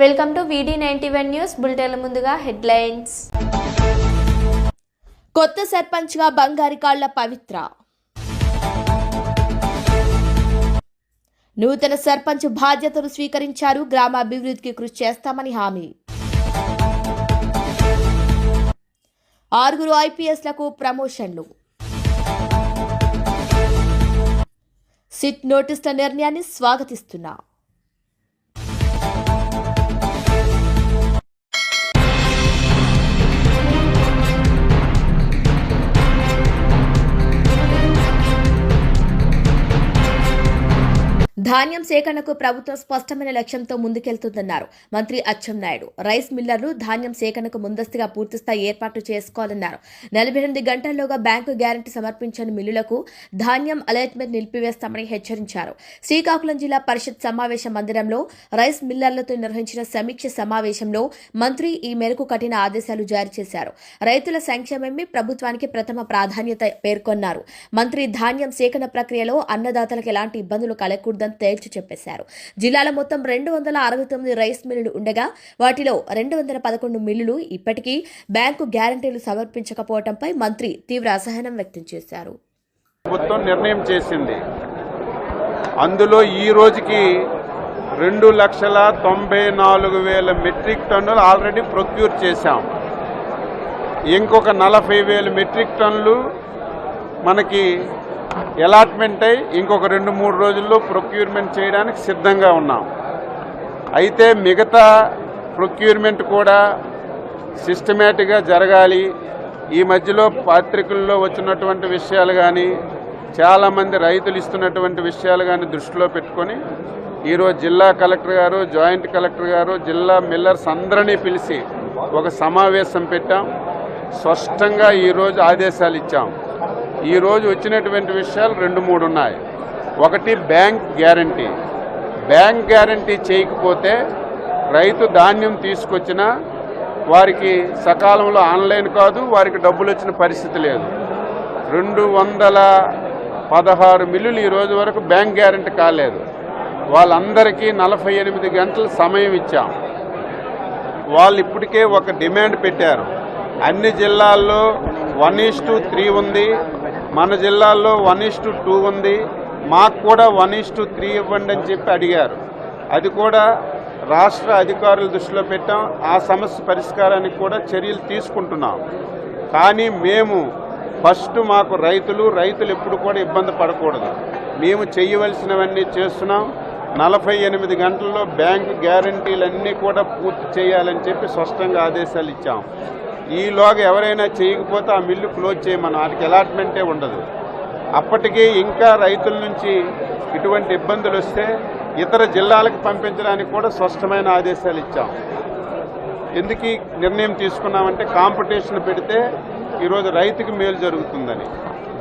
Welcome to VD ninety one news బులెటిన్ల ముందుగా headlines. కొత్త సర్పంచ్గా బంగారికాళ్ళ పవిత్ర. నూతన సర్పంచ్ బాధ్యతలు స్వీకరించారు గ్రామాభివృద్ధికి కృషి చేస్తామని హామీ. ఆరుగురు ఐపీఎస్లకు ప్రమోషన్లు. సిట్ నోటీసుల నిర్ణయాన్ని స్వాగతిస్తున్నా. ధాన్యం సేకరణకు ప్రభుత్వం స్పష్టమైన లక్ష్యంతో ముందుకెళ్తుందన్నారు. మంత్రి అచ్చెన్నాయుడు రైస్ మిల్లర్లు ధాన్యం సేకరణకు ముందస్తుగా పూర్తిస్థాయి ఏర్పాట్లు చేసుకోవాలన్నారు. నలభై ఎనిమిది గంటల్లోగా బ్యాంకు గ్యారంటీ సమర్పించని మిల్లులకు ధాన్యం అలాట్మెంట్ నిలిపివేస్తామని హెచ్చరించారు. శ్రీకాకుళం జిల్లా పరిషత్ సమావేశ మందిరంలో రైస్ మిల్లర్లతో నిర్వహించిన సమీక్ష సమావేశంలో మంత్రి ఈ మేరకు కఠిన ఆదేశాలు జారీ చేశారు. రైతుల సంక్షేమమే ప్రభుత్వానికి ప్రథమ ప్రాధాన్యత పేర్కొన్నారు. మంత్రి ధాన్యం సేకరణ ప్రక్రియలో అన్నదాతలకు ఎలాంటి ఇబ్బందులు కలగకూడదని తేల్చి చెప్పేశారు. జిల్లాలో మొత్తం రెండు వందల అరవై తొమ్మిది రైస్ మిల్లులు ఉండగా వాటిలో రెండు వందల పదకొండు మిల్లులు ఇప్పటికీ బ్యాంకు గ్యారంటీలు సమర్పించకపోవడంపై మంత్రి తీవ్ర అసహనం వ్యక్తం చేశారు. ప్రభుత్వం నిర్ణయం చేసింది. అందులో ఈ రోజుకి రెండు లక్షల తొంభై నాలుగు వేల మెట్రిక్ టన్నులు ఆల్రెడీ ప్రొక్యూర్ చేశాం. ఇంకొక నలభై వేల మెట్రిక్ టన్నులు మనకి అలాట్మెంట్ అయి ఇంకొక రెండు మూడు రోజుల్లో ప్రొక్యూర్మెంట్ చేయడానికి సిద్ధంగా ఉన్నాం. అయితే మిగతా ప్రొక్యూర్మెంట్ కూడా సిస్టమేటిక్గా జరగాలి. ఈ మధ్యలో పాత్రికల్లో వచ్చినటువంటి విషయాలు కానీ చాలామంది రైతులు ఇస్తున్నటువంటి విషయాలు కానీ దృష్టిలో పెట్టుకొని ఈరోజు జిల్లా కలెక్టర్ గారు జాయింట్ కలెక్టర్ గారు జిల్లా మిల్లర్స్ అందరినీ పిలిచి ఒక సమావేశం పెట్టాం. స్పష్టంగా ఈరోజు ఆదేశాలు ఇచ్చాం. ఈరోజు వచ్చినటువంటి విషయాలు రెండు మూడు ఉన్నాయి. ఒకటి బ్యాంక్ గ్యారంటీ. బ్యాంక్ గ్యారంటీ చేయకపోతే రైతు ధాన్యం తీసుకొచ్చినా వారికి సకాలంలో ఆన్లైన్ కాదు వారికి డబ్బులు వచ్చిన పరిస్థితి లేదు. రెండు వందల పదహారు మిల్లులు ఈ రోజు వరకు బ్యాంక్ గ్యారంటీ కాలేదు. వాళ్ళందరికీ నలభై ఎనిమిది గంటల సమయం ఇచ్చాం. వాళ్ళు ఇప్పటికే ఒక డిమాండ్ పెట్టారు. అన్ని జిల్లాల్లో వన్ ఈస్ టు త్రీ ఉంది. మన జిల్లాలో వన్ ఈస్ టు టూ ఉంది. మాకు కూడా వన్ ఈస్ త్రీ ఇవ్వండి అని చెప్పి అడిగారు. అది కూడా రాష్ట్ర అధికారుల దృష్టిలో పెట్టాం. ఆ సమస్య పరిష్కారానికి కూడా చర్యలు తీసుకుంటున్నాం. కానీ మేము ఫస్ట్ మాకు రైతులు రైతులు ఎప్పుడు కూడా ఇబ్బంది పడకూడదు. మేము చేయవలసినవన్నీ చేస్తున్నాం. నలభై ఎనిమిది గంటల్లో బ్యాంకు గ్యారంటీలన్నీ కూడా పూర్తి చేయాలని చెప్పి స్పష్టంగా ఆదేశాలు ఇచ్చాం. ఈలోగా ఎవరైనా చేయకపోతే ఆ మిల్లు క్లోజ్ చేయమని వాటికి అలాట్మెంటే ఉండదు. అప్పటికే ఇంకా రైతుల నుంచి ఇటువంటి ఇబ్బందులు వస్తే ఇతర జిల్లాలకు పంపించడానికి కూడా స్పష్టమైన ఆదేశాలు ఇచ్చాం. ఎందుకు నిర్ణయం తీసుకున్నామంటే కాంపిటీషన్ పెడితే ఈరోజు రైతుకి మేలు జరుగుతుందని.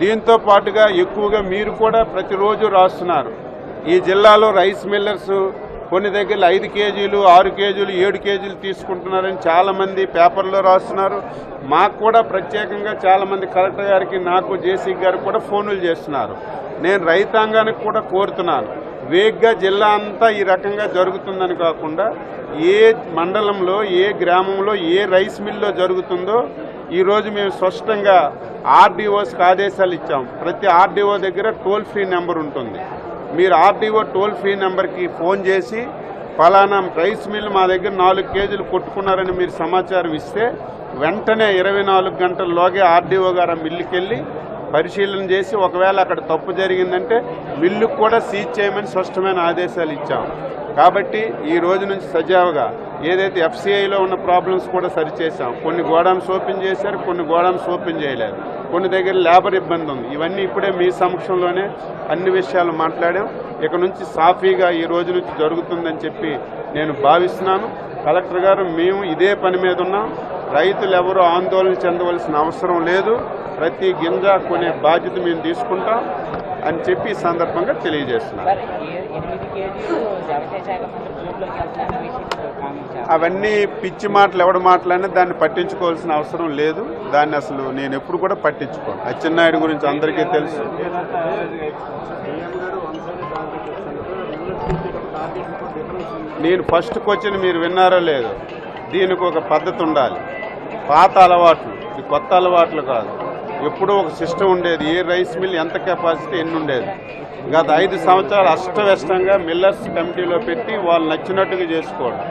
దీంతో పాటుగా ఎక్కువగా మీరు కూడా ప్రతిరోజు రాస్తున్నారు. ఈ జిల్లాలో రైస్ మిల్లర్స్ కొన్ని దగ్గర ఐదు కేజీలు ఆరు కేజీలు ఏడు కేజీలు తీసుకుంటున్నారని చాలామంది పేపర్లో రాస్తున్నారు. మాకు కూడా ప్రత్యేకంగా చాలామంది కలెక్టర్ గారికి నాకు జేసీ గారికి కూడా ఫోనులు చేస్తున్నారు. నేను రైతాంగానికి కూడా కోరుతున్నాను. వేగ్గా జిల్లా అంతా ఈ రకంగా జరుగుతుందని కాకుండా ఏ మండలంలో ఏ గ్రామంలో ఏ రైస్ మిల్లో జరుగుతుందో ఈరోజు మేము స్పష్టంగా ఆర్డీఓస్కి ఆదేశాలు ఇచ్చాం. ప్రతి ఆర్డీఓ దగ్గర టోల్ ఫ్రీ నెంబర్ ఉంటుంది. మీరు ఆర్డీఓ టోల్ ఫ్రీ నెంబర్కి ఫోన్ చేసి ఫలానా రైస్ మిల్ మా దగ్గర నాలుగు కేజీలు కొట్టుకున్నారని మీరు సమాచారం ఇస్తే వెంటనే ఇరవై నాలుగు గంటల్లోగే ఆర్డీఓ గారు ఆ మిల్లుకి వెళ్ళి పరిశీలన చేసి ఒకవేళ అక్కడ తప్పు జరిగిందంటే మిల్లుకు కూడా సీజ్ చేయమని స్పష్టమైన ఆదేశాలు ఇచ్చాం. కాబట్టి ఈ రోజు నుంచి సజావుగా ఏదైతే ఎఫ్సిఐలో ఉన్న ప్రాబ్లమ్స్ కూడా సరిచేసాం కొన్ని గోడౌన్స్ ఓపెన్ చేశారు కొన్ని గోడౌన్స్ ఓపెన్ చేయలేదు. కొన్ని దగ్గర లేబర్ ఇబ్బంది ఉంది. ఇవన్నీ ఇప్పుడే మీ సమక్షంలోనే అన్ని విషయాలు మాట్లాడాం. ఇక నుంచి సాఫీగా ఈ రోజు నుంచి జరుగుతుందని చెప్పి నేను భావిస్తున్నాను. కలెక్టర్ గారు మేము ఇదే పని మీద ఉన్నాం. రైతులు ఎవరు ఆందోళన చెందవలసిన అవసరం లేదు. ప్రతి గింజ కొనే బాధ్యత మేము తీసుకుంటాం అని చెప్పి ఈ సందర్భంగా తెలియజేస్తున్నాం. అవన్నీ పిచ్చి మాటలు ఎవడు మాట్లాడినా దాన్ని పట్టించుకోవాల్సిన అవసరం లేదు. దాన్ని అసలు నేను ఎప్పుడు కూడా పట్టించుకోను. అచ్చెన్నాయుడు గురించి అందరికీ తెలుసు. నేను ఫస్ట్ క్వశ్చన్ మీరు విన్నారో లేదో దీనికి ఒక పద్ధతి ఉండాలి. పాత అలవాట్లు. ఇది కొత్త అలవాట్లు కాదు. ఎప్పుడూ ఒక సిస్టమ్ ఉండేది. ఏ రైస్ మిల్ ఎంత కెపాసిటీ ఎన్ని ఉండేది గత ఐదు సంవత్సరాలు అష్టవ్యష్టంగా మిల్లర్స్ కమిటీలో పెట్టి వాళ్ళు నచ్చినట్టుగా చేసుకోవడం.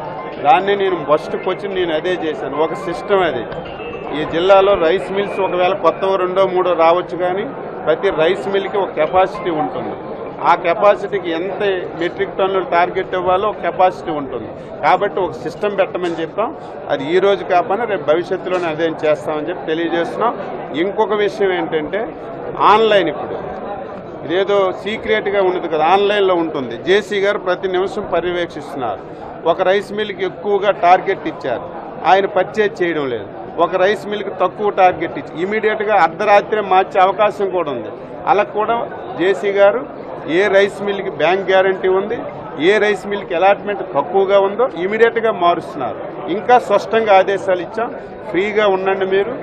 దాన్ని నేను ఫస్ట్ వచ్చి నేను అదే చేశాను. ఒక సిస్టమ్ అది. ఈ జిల్లాలో రైస్ మిల్స్ ఒకవేళ కొత్త రెండో మూడో రావచ్చు కానీ ప్రతి రైస్ మిల్కి ఒక కెపాసిటీ ఉంటుంది. ఆ కెపాసిటీకి ఎంత మెట్రిక్ టన్నులు టార్గెట్ ఇవ్వాలో ఒక కెపాసిటీ ఉంటుంది. కాబట్టి ఒక సిస్టమ్ పెట్టమని చెప్పాం అది ఈ రోజు కాకపోయినా రేపు భవిష్యత్తులోనే అదేం చేస్తామని చెప్పి తెలియజేస్తున్నాం. ఇంకొక విషయం ఏంటంటే ఆన్లైన్ ఇప్పుడు. ఇదేదో సీక్రెట్గా ఉండదు కదా ఆన్లైన్లో ఉంటుంది. జేసీ గారు ప్రతి నిమిషం పర్యవేక్షిస్తున్నారు. ఒక రైస్ మిల్కి ఎక్కువగా టార్గెట్ ఇచ్చారు. ఆయన పర్చేజ్ చేయడం లేదు. ఒక రైస్ మిల్కి తక్కువ టార్గెట్ ఇచ్చి ఇమీడియట్గా అర్ధరాత్రి మార్చే అవకాశం కూడా ఉంది. అలా కూడా జేసీ గారు ఏ రైస్ మిల్కి బ్యాంక్ గ్యారంటీ ఉంది ఏ రైస్ మిల్కి అలాట్మెంట్ తక్కువగా ఉందో ఇమీడియట్గా మారుస్తున్నారు. ఇంకా స్పష్టంగా ఆదేశాలు ఇచ్చాం. ఫ్రీగా ఉండండి మీరు.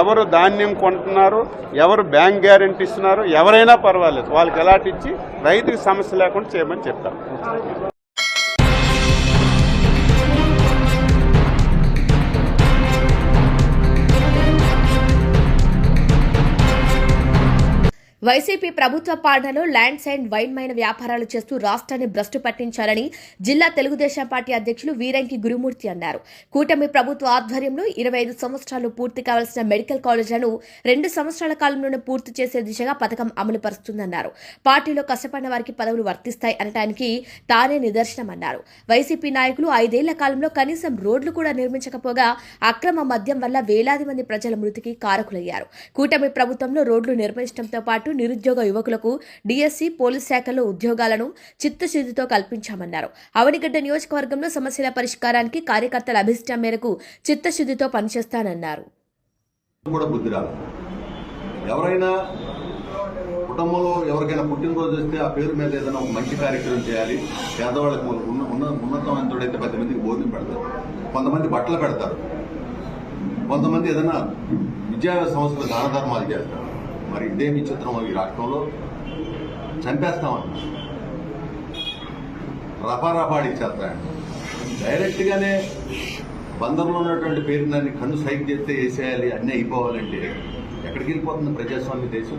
ఎవరు ధాన్యం కొంటున్నారు ఎవరు బ్యాంక్ గ్యారెంటీ ఇస్తున్నారు ఎవరైనా పర్వాలేదు. వాళ్ళకి అలాట్ ఇచ్చి రైతుకి సమస్య లేకుండా చేయమని చెప్తాం. వైసీపీ ప్రభుత్వ పాలనలో ల్యాండ్స్ అండ్ వైన్ మైన వ్యాపారాలు చేస్తూ రాష్ట్రాన్ని భ్రష్టు పట్టించారని జిల్లా తెలుగుదేశం పార్టీ అధ్యక్షులు వీరంకి గురుమూర్తి అన్నారు. కూటమి ప్రభుత్వ ఆధ్వర్యంలో ఇరవై ఐదు సంవత్సరాలు పూర్తి కావాల్సిన మెడికల్ కాలేజీలను రెండు సంవత్సరాల కాలంలోనే పూర్తి చేసే దిశగా పథకం అమలు పరుస్తుందన్నారు. పార్టీలో కష్టపడిన వారికి పదవులు వర్తిస్తాయి అనటానికి తానే నిదర్శనమన్నారు వైసీపీ నాయకులు ఐదేళ్ళ కాలంలో కనీసం రోడ్లు కూడా నిర్మించకపోగా అక్రమ మద్యం వల్ల వేలాది మంది ప్రజల మృతికి కారకులయ్యారు. కూటమి ప్రభుత్వంలో రోడ్లు నిర్మించడంతో పాటు నిరుద్యోగ యువకులకు డీఎస్సీ పోలీస్ శాఖల్లో ఉద్యోగాలను చిత్తశుద్ధితో కల్పించామన్నారు. అవనిగడ్డ నియోజకవర్గంలో సమస్యల పరిష్కారానికి కార్యకర్తల అభిష్టం మేరకు చిత్తశుద్ధితో పనిచేస్తానన్నారు. ఎవరైనా కుటుంబంలో ఎవరికైనా పుట్టినరోజు వస్తే ఆ పేరు మీద ఏదైనా ఒక మంచి కార్యక్రమం చేయాలి పేదవాళ్ళకు ఉన్న ఉన్న ఉన్నతమైనతోడైతే పది మందికి భోజనం పెడతారు కొంతమంది బట్టలు పెడతారు కొంతమంది ఏదైనా విద్యా సంస్థలు దాన ధర్మాలు చేస్తారు. మరి ఇదే విచిత్రం ఈ రాష్ట్రంలో చంపేస్తామని రఫా రఫాడి డైరెక్ట్గానే బందర్లో ఉన్నటువంటి పేరుని కన్ను సైక్ చేస్తే వేసేయాలి అన్నీ అయిపోవాలంటే ఎక్కడికి వెళ్ళిపోతుంది ప్రజాస్వామ్య దేశం?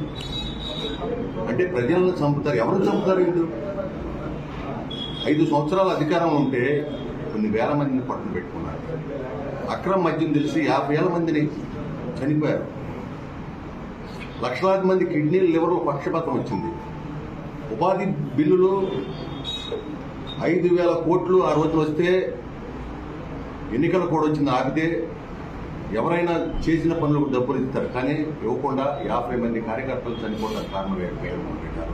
అంటే ప్రజలను చంపుతారు. ఎవరు చంపుతారు వీళ్ళు? ఐదు సంవత్సరాల అధికారం ఉంటే కొన్ని వేల మందిని పట్టున పెట్టుకున్నారు. అక్రమ మద్యం తెలిసి యాభై వేల మందిని చనిపోయారు. లక్షలాది మంది కిడ్నీ లివర్ పక్షపాతం వచ్చింది. ఉపాధి బిల్లులు ఐదు వేల కోట్లు ఆ రోజు వస్తే ఎన్నికల కూడా వచ్చింది ఆపితే ఎవరైనా చేసిన పనులకు డబ్బులు ఇస్తారు. కానీ ఇవ్వకుండా యాభై మంది కార్యకర్తలు చనిపోవడానికి కారణం జగన్మోహన్ రెడ్డి గారు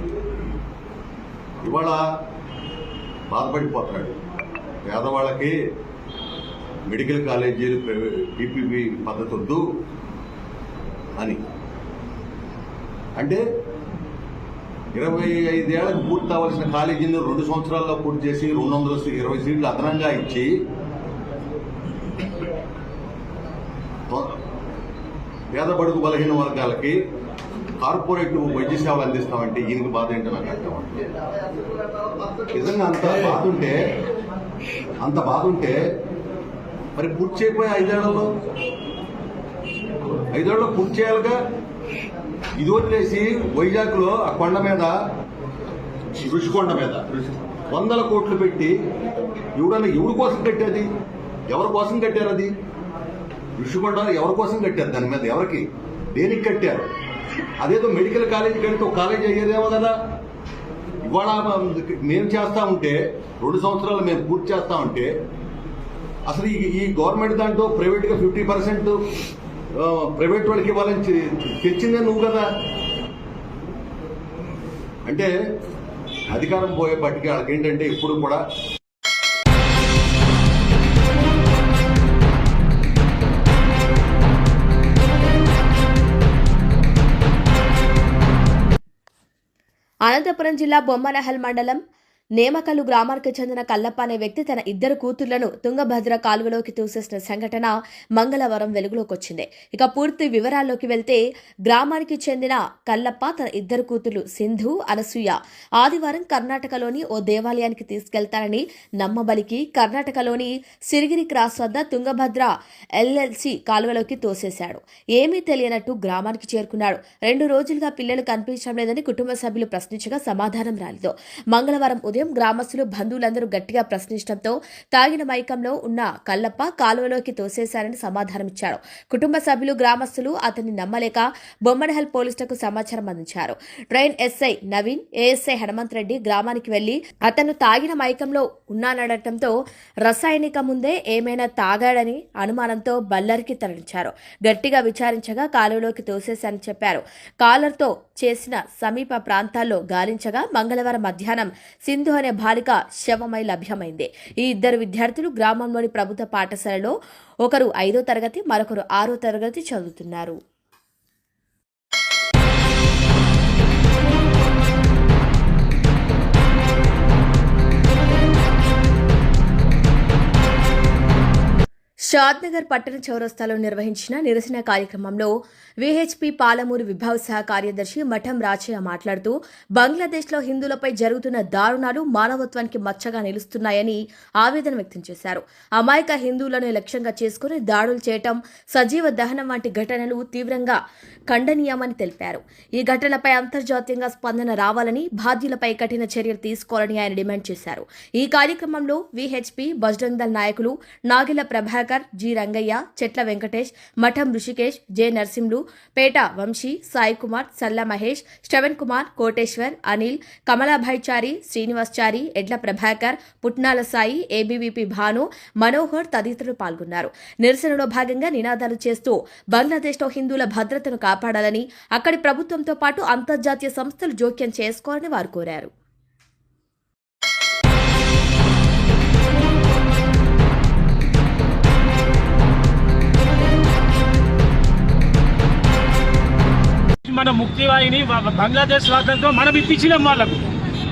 ఇవాళ బాధపడిపోతాడు పేదవాళ్ళకి మెడికల్ కాలేజీలు పీపీపీ పద్ధతి వద్దు అని. అంటే ఇరవై ఐదేళ్ళకు పూర్తి అవ్వాల్సిన కాలేజీని రెండు సంవత్సరాల్లో పూర్తి చేసి రెండు వందల ఇరవై సీట్లు అదనంగా ఇచ్చి పేద బడుగు బలహీన వర్గాలకి కార్పొరేట్ వైద్య సేవలు అందిస్తామంటే ఈయనకి బాధ ఏంటో నాకు అర్థం నిజంగా అంత బాధ ఉంటే అంత బాధ ఉంటే మరి పూర్తి చేయకపోయి ఐదేళ్ళలో? ఐదేళ్ళలో పూర్తి చేయాలిగా? ఇది వదిలేసి వైజాగ్లో ఆ కొండ మీద ఋషికొండ మీద. వందల కోట్లు పెట్టి ఎవడన్నా ఎవరి కోసం కట్టేది? ఎవరి కోసం కట్టారు అది? ఋషికొండ ఎవరి కోసం కట్టారు దాని మీద? ఎవరికి? దేనికి కట్టారు? అదేదో మెడికల్ కాలేజీ కడితే ఒక కాలేజీ అయ్యేదేమో కదా. ఇవాళ మేము చేస్తా ఉంటే రెండు సంవత్సరాలు మేము పూర్తి చేస్తా ఉంటే అసలు ఈ ఈ గవర్నమెంట్ దాంట్లో ప్రైవేట్గా ఫిఫ్టీ పర్సెంట్ ప్రైవేట్ వాళ్ళకి ఇవ్వాలని తెచ్చిందే నువ్వు కదా. అంటే అధికారం పోయే పట్టికి వాళ్ళకి ఏంటంటే ఇప్పుడు కూడా అనంతపురం జిల్లా బొమ్మనహల్ మండలం నేమకల్లు గ్రామానికి చెందిన కల్లప్ప అనే వ్యక్తి తన ఇద్దరు కూతుళ్ళను తుంగభద్ర కాలువలోకి తోసేసిన సంఘటన మంగళవారం వెలుగులోకి వచ్చింది ఇక పూర్తి వివరాల్లోకి వెళ్తే గ్రామానికి చెందిన కల్లప్ప తన ఇద్దరు కూతుళ్ళు సింధు అనసూయ ఆదివారం కర్ణాటకలోని ఓ దేవాలయానికి తీసుకెళ్తానని నమ్మబలికి కర్ణాటకలోని సిరిగిరి క్రాస్ వద్ద తుంగభద్ర ఎల్ఎల్సి కాలువలోకి తోసేశాడు. ఏమీ తెలియనట్టు గ్రామానికి చేరుకున్నాడు. రెండు రోజులుగా పిల్లలు కనిపించడం లేదని కుటుంబ సభ్యులు ప్రశ్నించగా సమాధానం రాలేదు. మంగళవారం ఉదయం గ్రామస్తులు బంధువులందరూ గట్టిగా ప్రశ్నించడంతో తాగిన మైకంలో ఉన్న కల్లప్ప కాలువలోకి తోసేశారని సమాధానమిచ్చాడు కుటుంబ సభ్యులు గ్రామస్తులు అతన్ని నమ్మలేక బొమ్మడహల్ పోలీసులకు సమాచారం అందించారు. Train SI Naveen ASI Hanumanth Reddy గ్రామానికి వెళ్ళి అతను తాగిన మైకంలో ఉన్నానడటంతో రసాయనిక ముందే ఏమైనా తాగాడని అనుమానంతో బల్లరికి తరలించారు. గట్టిగా విచారించగా కాలువలోకి తోసేశారని చెప్పారు. కాలర్తో చేసిన సమీప ప్రాంతాల్లో గాలించగా మంగళవారం మధ్యాహ్నం సింధు అనే బాలిక శవమై లభ్యమైంది. ఈ ఇద్దరు విద్యార్థులు గ్రామంలోని ప్రభుత్వ పాఠశాలలో ఒకరు ఐదో తరగతి మరొకరు ఆరో తరగతి చదువుతున్నారు. షాద్నగర్ పట్టణ చౌరస్తాలో నిర్వహించిన నిరసన కార్యక్రమంలో విహెచ్పి పాలమూరు విభాగ సహ కార్యదర్శి మఠం రాచయ్య మాట్లాడుతూ బంగ్లాదేశ్లో హిందువులపై జరుగుతున్న దారుణాలు మానవత్వానికి మచ్చగా నిలుస్తున్నాయని ఆవేదన వ్యక్తం చేశారు. అమాయక హిందువులను లక్ష్యంగా చేసుకుని దాడులు చేయటం సజీవ దహనం వంటి ఘటనలు తీవ్రంగా ఖండనీయమని తెలిపారు. ఈ ఘటనపై అంతర్జాతీయంగా స్పందన రావాలని బాధ్యులపై కఠిన చర్యలు తీసుకోవాలని ఆయన డిమాండ్ చేశారు. ఈ కార్యక్రమంలో విహెచ్పి బజరంగ్ దళ్ నాయకులు నాగిల ప్రభాకర్ జి రంగయ్య చెట్ల వెంకటేష్ మఠం ఋషికేష్ జె నర్సింహులు పేట వంశీ సాయి కుమార్ సల్ల మహేష్ శ్రవణ్ కుమార్ కోటేశ్వర్ అనిల్ కమలాభాయ్చారి శ్రీనివాస్చారి ఎడ్ల ప్రభాకర్ పుట్నాల సాయి ఏబీవీపీ భాను మనోహర్ తదితరులు పాల్గొన్నారు. నిరసనలో భాగంగా నినాదాలు చేస్తూ బంగ్లాదేశ్లో హిందువుల భద్రతను కాపాడాలని అక్కడి ప్రభుత్వంతో పాటు అంతర్జాతీయ సంస్థలు జోక్యం చేసుకోవాలని వారు కోరారు. మన ముక్తివాహిని వ- బంగ్లాదేశ్ స్వాతంత్రం మనం ఇప్పించినాం వాళ్ళకు.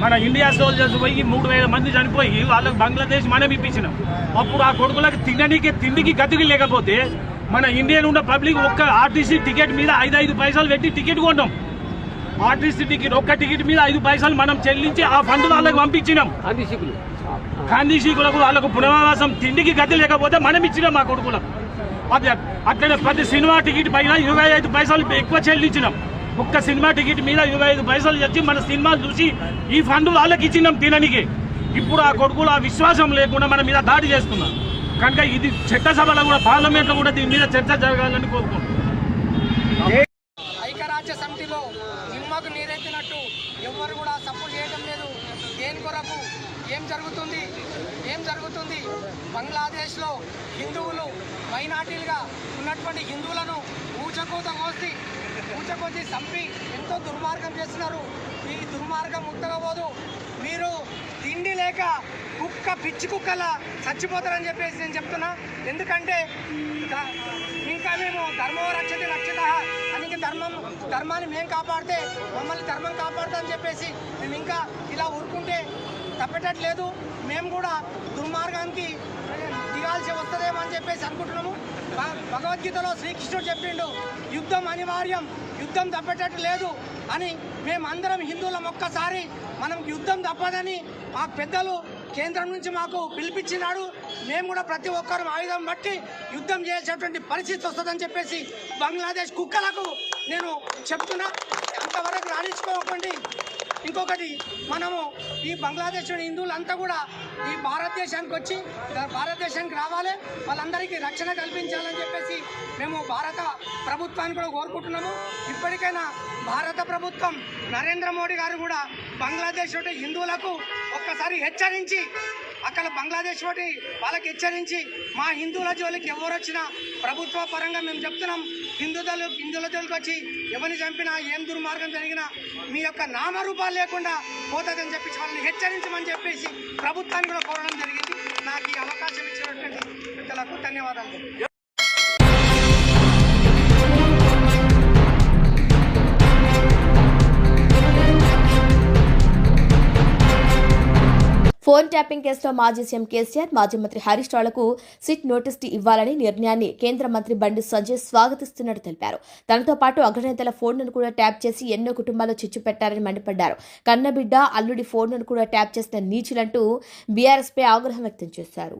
మన ఇండియా సోల్జర్స్ పోయి మూడు వేల మంది చనిపోయి వాళ్ళకు బంగ్లాదేశ్ మనం ఇప్పించినాం అప్పుడు ఆ కొడుకులకు తినడానికి తిండికి గతికి లేకపోతే మన ఇండియన్ ఉన్న పబ్లిక్ ఒక్క ఆర్టీసీ టికెట్ మీద ఐదు ఐదు పైసలు పెట్టి టికెట్ కొన్నాం. ఆర్టీసీ టికెట్ ఒక్క టికెట్ మీద ఐదు పైసలు మనం చెల్లించి ఆ ఫండ్ వాళ్ళకి పంపించినాం. గాంధీజీకులకు వాళ్ళకు పునరావాసం తిండికి గతి లేకపోతే మనం ఇచ్చినాం మా కొడుకులకు. అది అట్లనే ప్రతి సినిమా టికెట్ పైన ఇరవై ఐదు పైసలు ఎక్కువ చెల్లించినాం. ఒక్క సినిమా టికెట్ మీద ఇరవై ఐదు పైసలు తెచ్చి మన సినిమాలు చూసి ఈ ఫండ్ వాళ్ళకి ఇచ్చినాం తిననికి. ఇప్పుడు ఆ కొడుకులు ఆ విశ్వాసం లేకుండా మన మీద దాడి చేస్తున్నారు. కనుక ఇది చట్టసభలో కూడా పార్లమెంట్లో కూడా దీని మీద చర్చ జరగాలని కోరుకుంటున్నాం. ఐక్యరాజ్య సమితిలో నిమ్మకు నీరెత్తినట్టు ఎవ్వరు కూడా సపోర్ట్ చేయడం లేదు. దేని కొరకు? ఏం జరుగుతుంది? ఏం జరుగుతుంది? బంగ్లాదేశ్లో హిందువులు మైనార్టీలుగా ఉన్నటువంటి హిందువులను ఊచకోత కోసి ఊచకోసి చంపి ఎంతో దుర్మార్గం చేస్తున్నారు. ఈ దుర్మార్గం ముత్తగబోదు మీరు తిండి లేక కుక్క పిచ్చి కుక్కలా చచ్చిపోతారని చెప్పేసి నేను చెప్తున్నా. ఎందుకంటే ఇంకా మేము ధర్మో రక్షతి రక్షత. అని ఇంకా ధర్మం ధర్మాన్ని మేము కాపాడితే మమ్మల్ని ధర్మం కాపాడుతామని చెప్పేసి మేము ఇంకా ఇలా ఊరుకుంటే తప్పేటట్లేదు. మేము కూడా దుర్మార్గానికి దిగాల్సి వస్తుందేమో అని చెప్పేసి అనుకుంటున్నాము. భగవద్గీతలో శ్రీకృష్ణుడు చెప్పిండు యుద్ధం అనివార్యం యుద్ధం తప్పేటట్టు లేదు అని మేమందరం హిందువులం ఒక్కసారి మనం యుద్ధం తప్పదని మా పెద్దలు కేంద్రం నుంచి మాకు పిలిపించినాడు. మేము కూడా ప్రతి ఒక్కరు ఆయుధం బట్టి యుద్ధం చేసేటువంటి పరిస్థితి వస్తుందని చెప్పేసి బంగ్లాదేశ్ కుక్కలకు నేను చెప్తున్నా. అంతవరకు రాణించుకోకండి. ఇంకొకటి మనము ఈ బంగ్లాదేశ్ హిందువులంతా కూడా ఈ భారతదేశానికి వచ్చి భారతదేశానికి రావాలి వాళ్ళందరికీ రక్షణ కల్పించాలని చెప్పేసి మేము భారత ప్రభుత్వాన్ని కూడా కోరుకుంటున్నాము. ఇప్పటికైనా భారత ప్రభుత్వం నరేంద్ర మోడీ గారు కూడా బంగ్లాదేశ్ హిందువులకు ఒక్కసారి హెచ్చరించి అక్కడ బంగ్లాదేశ్ ఒకటి వాళ్ళకి హెచ్చరించి మా హిందువుల జోలికి ఎవరు వచ్చినా ప్రభుత్వ పరంగా మేము చెప్తున్నాం. హిందువులు హిందువుల జోలికి వచ్చి ఎవరిని చంపినా ఏం దుర్మార్గం జరిగినా మీ యొక్క నామరూపాలు లేకుండా పోతుందని చెప్పి వాళ్ళని హెచ్చరించమని చెప్పేసి ప్రభుత్వాన్ని కూడా కోరడం జరిగింది. నాకు ఈ అవకాశం ఇచ్చినటువంటి పెద్దలకు ధన్యవాదాలు. ఫోన్ ట్యాపింగ్ కేసులో మాజీ సీఎం కేసీఆర్ మాజీ మంత్రి హరీష్ రావులకు సిట్ నోటీస్ ఇవ్వాలని నిర్ణయాన్ని కేంద్ర మంత్రి బండి సంజయ్ స్వాగతిస్తున్నట్టు తెలిపారు. తనతో పాటు అగ్రనేతల ఫోన్లను కూడా ట్యాప్ చేసి ఎన్నో కుటుంబాల్లో చిచ్చు పెట్టారని మండిపడ్డారు. కన్నబిడ్డ అల్లుడి ఫోన్లను కూడా ట్యాప్ చేసిన నీచులంటూ బీఆర్ఎస్పై ఆగ్రహం వ్యక్తం చేశారు.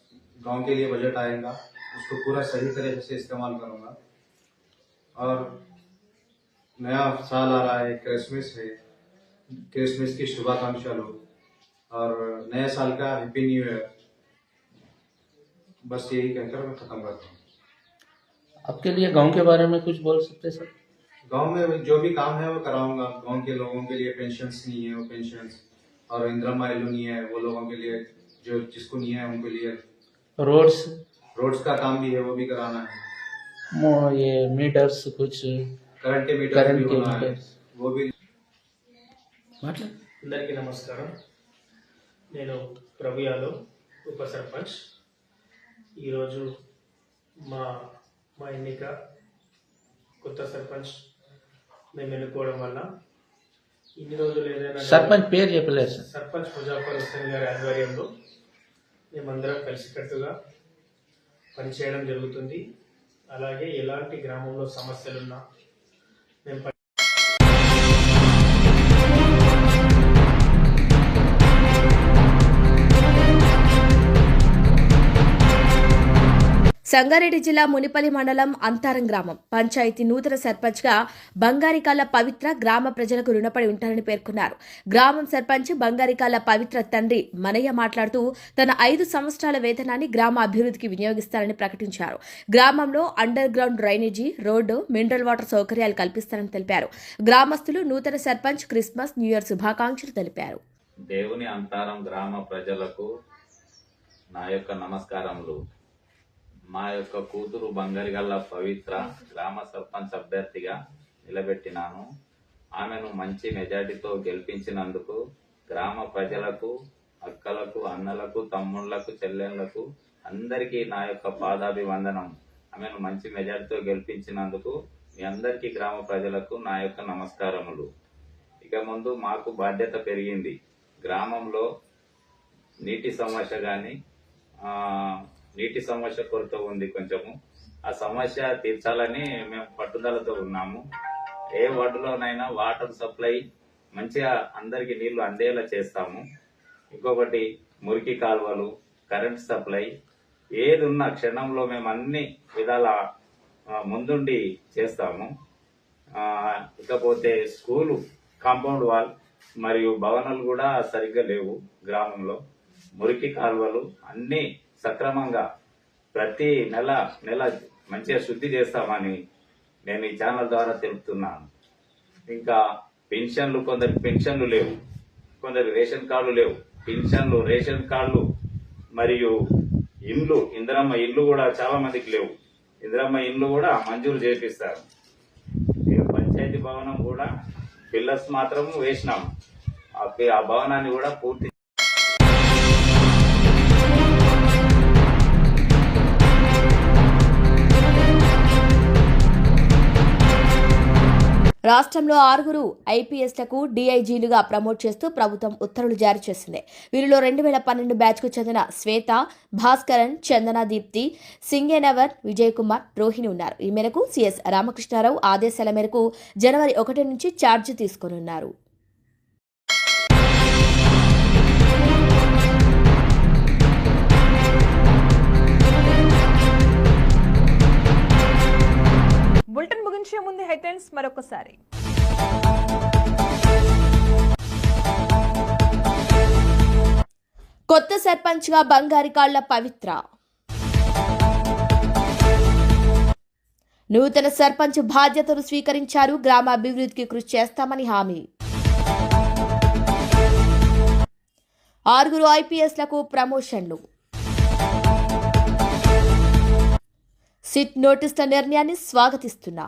गाँव के लिए बजट आएगा उसको पूरा सही तरह से इस्तेमाल करूँगा। और नया साल आ रहा है क्रिसमस है क्रिसमस की शुभाकांक्षा लो। और नए साल का हैप्पी न्यू ईयर। बस यही कहकर मैं खत्म करता हूँ। आपके लिए गाँव के बारे में कुछ बोल सकते हैं सर? गाँव में जो भी काम है वो कराऊँगा। गाँव के लोगों के लिए पेंशन नहीं है वो पेंशन और इंदिरा माइलो नहीं है वो लोगों के लिए जो जिसको नहीं है उनके लिए रोड्स रोड्स का काम भी है वो भी कराना है मो- ये मीटर्स कुछ करंट के मीटर करंट भी के होना है meters। वो भी मतलब అందరికీ నమస్కారం నేను రవి యాదవ్ ఉప సర్పంచ్ ఈరోజు మా మా ఎన్నిక కొత్త సర్పంచ్ మేము ఎన్నుకోవడం వల్ల ఇన్ని రోజులు ఏదైనా సర్పంచ్ పేరు చెప్పలేదు సార్ సర్పంచ్ ముజాఫర్ హుస్సేన్ గారి ఆధ్వర్యంలో మేమందరం కలిసికట్టుగా పనిచేయడం జరుగుతుంది. అలాగే ఎలాంటి గ్రామంలో సమస్యలున్నా మేము సంగారెడ్డి జిల్లా మునిపల్లి మండలం అంతారం గ్రామం. పంచాయతీ నూతన సర్పంచ్గా బంగారికాల పవిత్ర గ్రామ ప్రజలకు రుణపడి ఉంటారని పేర్కొన్నారు. గ్రామం సర్పంచ్ బంగారికాల పవిత్ర తండ్రి మనయ్య మాట్లాడుతూ తన ఐదు సంవత్సరాల వేతనాన్ని గ్రామ అభివృద్ధికి వినియోగిస్తారని ప్రకటించారు. గ్రామంలో under ground drainage road mineral water సౌకర్యాలు కల్పిస్తారని తెలిపారు. గ్రామస్తులు నూతన సర్పంచ్ క్రిస్మస్ న్యూ ఇయర్ శుభాకాంక్షలు తెలిపారు. దేవుని అంతారం గ్రామ ప్రజలకు నా యొక్క నమస్కారములు. మా యొక్క కూతురు బంగారిగల్ల పవిత్ర గ్రామ సర్పంచ్ అభ్యర్థిగా నిలబెట్టినాను. ఆమెను మంచి మెజార్టీతో గెలిపించినందుకు గ్రామ ప్రజలకు అక్కలకు అన్నలకు తమ్ముళ్ళకు చెల్లెళ్ళకు అందరికీ నా యొక్క పాదాభివందనం. ఆమెను మంచి మెజార్టీతో గెలిపించినందుకు మీ అందరికీ గ్రామ ప్రజలకు నా యొక్క నమస్కారములు. ఇక ముందు మాకు బాధ్యత పెరిగింది. గ్రామంలో నీటి సమస్య కానీ నీటి సమస్య కొరత ఉంది కొంచెము. ఆ సమస్య తీర్చాలని మేము పట్టుదలతో ఉన్నాము. ఏ వార్డులోనైనా వాటర్ సప్లై మంచిగా అందరికి నీళ్ళు అందేలా చేస్తాము. ఇంకొకటి మురికి కాలువలు కరెంట్ సప్లై ఏది ఉన్న క్షణంలో మేము అన్ని విధాల ముందుండి చేస్తాము. ఇకపోతే స్కూలు కాంపౌండ్ వాల్ మరియు భవనాలు కూడా సరిగ్గా లేవు గ్రామంలో. మురికి కాలువలు అన్నీ సక్రమంగా ప్రతి నెల నెల మంచిగా శుద్ధి చేస్తామని నేను ఈ ఛానల్ ద్వారా తెలుపుతున్నాను. ఇంకా పెన్షన్లు కొందరు పెన్షన్లు లేవు. కొందరి రేషన్ కార్డులు లేవు. పెన్షన్లు రేషన్ కార్డులు మరియు ఇండ్లు ఇందిరమ్మ ఇల్లు కూడా చాలా మందికి లేవు. ఇందిరమ్మ ఇల్లు కూడా మంజూరు చేపిస్తారు. పంచాయతీ భవనం కూడా పిల్లర్స్ మాత్రం వేసినాం. ఆ భవనాన్ని కూడా పూర్తి రాష్ట్రంలో ఆరుగురు ఐపీఎస్లకు డీఐజీలుగా ప్రమోట్ చేస్తూ ప్రభుత్వం ఉత్తర్వులు జారీ చేసింది. వీరిలో రెండు వేల పన్నెండు బ్యాచ్కు చెందిన శ్వేత భాస్కరన్ చందన దీప్తి సింగేనవర్ విజయ్ కుమార్ రోహిణి ఉన్నారు. ఈ మేరకు సీఎస్ రామకృష్ణారావు ఆదేశాల మేరకు జనవరి ఒకటి నుంచి ఛార్జ్ తీసుకోనున్నారు బులెటిన్ ముగించే ముందు హెడ్లైన్స్ మరొకసారి. కొత్త సర్పంచ్గా బంగారికాళ్ళ పవిత్ర. నూతన సర్పంచ్ బాధ్యతలు స్వీకరించారు గ్రామ అభివృద్ధికి కృషి చేస్తామని హామీ. ఆరుగురు ఐపీఎస్లకు ప్రమోషన్లు. సిట్ నోటీసుల నిర్ణయాన్ని స్వాగతిస్తున్నా.